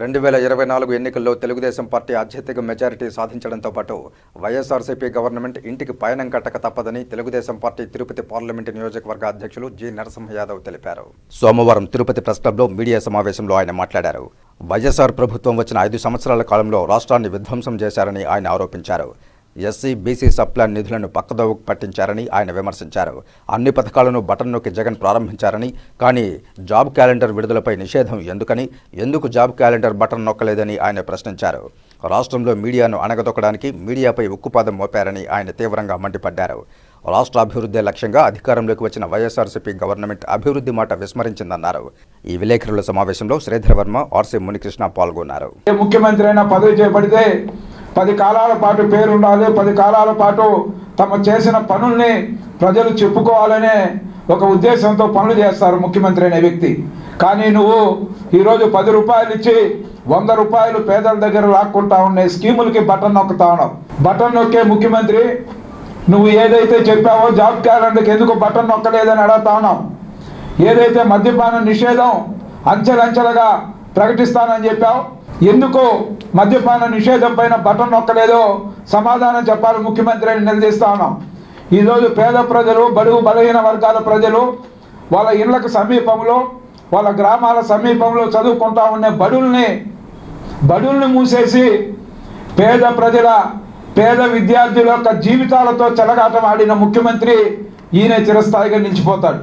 రెండు వేల ఇరవై నాలుగు ఎన్నికల్లో తెలుగుదేశం పార్టీ అత్యధిక మెజారిటీ సాధించడంతో పాటు వైఎస్ఆర్సీపీ గవర్నమెంట్ ఇంటికి పయనం కట్టక తప్పదని తెలుగుదేశం పార్టీ తిరుపతి పార్లమెంటు నియోజకవర్గ అధ్యక్షులు జి నరసింహ యాదవ్ తెలిపారు. సోమవారం తిరుపతి ప్రెస్ క్లబ్లో మీడియా సమావేశంలో ఆయన మాట్లాడారు. వైఎస్ఆర్ ప్రభుత్వం వచ్చిన ఐదు సంవత్సరాల కాలంలో రాష్ట్రాన్ని విధ్వంసం చేశారని ఆయన ఆరోపించారు. ఎస్సీ బీసీ సప్లాన్ నిధులను పక్కదోవకు పట్టించారని ఆయన విమర్శించారు. అన్ని పథకాలను బటన్ నొక్కి జగన్ ప్రారంభించారని కానీ జాబ్ క్యాలెండర్ విడుదలపై నిషేధం ఎందుకని ఎందుకు జాబ్ క్యాలెండర్ బటన్ నొక్కలేదని ఆయన ప్రశ్నించారు. రాష్ట్రంలో మీడియాను అణగదొక్కడానికి మీడియాపై ఉక్కుపాదం మోపారని ఆయన తీవ్రంగా మండిపడ్డారు. రాష్ట్ర అభివృద్ధి లక్ష్యంగా అధికారంలోకి వచ్చిన వైఎస్ఆర్సీపీ గవర్నమెంట్ అభివృద్ధి మాట విస్మరించిందన్నారు. ఈ విలేకరుల సమావేశంలో శ్రీధర్ వర్మ ఆర్సీ మునికృష్ణ పాల్గొన్నారు. ముఖ్యమంత్రి అయినా పదవి చేపడితే పది కాలాల పాటు పేరుండాలి పది కాలాల పాటు తమ చేసిన పనుల్ని ప్రజలు చెప్పుకోవాలనే ఒక ఉద్దేశంతో పనులు చేస్తారు ముఖ్యమంత్రి అనే వ్యక్తి. కానీ నువ్వు ఈరోజు పది రూపాయలు ఇచ్చి వంద రూపాయలు పేదల దగ్గర లాక్కుంటా ఉండే స్కీములకి బటన్ నొక్కుతా ఉన్నావు. బటన్ నొక్కే ముఖ్యమంత్రి నువ్వు ఏదైతే చెప్పావో జాబ్ క్యాలెండర్కి ఎందుకు బటన్ నొక్కలేదని అడుగుతా ఉన్నావు. ఏదైతే మద్యపాన నిషేధం అంచెలంచెలుగా ప్రకటిస్తానని చెప్పావు ఎందుకు మద్యపాన నిషేధం పైన బటన్ నొక్కలేదో సమాధానం చెప్పాలి ముఖ్యమంత్రి అని నిలదీస్తా ఉన్నాం. ఈరోజు పేద ప్రజలు బడుగు బలహీన వర్గాల ప్రజలు వాళ్ళ ఇళ్ళకు సమీపంలో వాళ్ళ గ్రామాల సమీపంలో చదువుకుంటా ఉండే బడుల్ని బడుల్ని మూసేసి పేద ప్రజల పేద విద్యార్థుల యొక్క జీవితాలతో చెలగాటం ఆడిన ముఖ్యమంత్రి ఈయన చిరస్థాయిగా నిలిచిపోతాడు.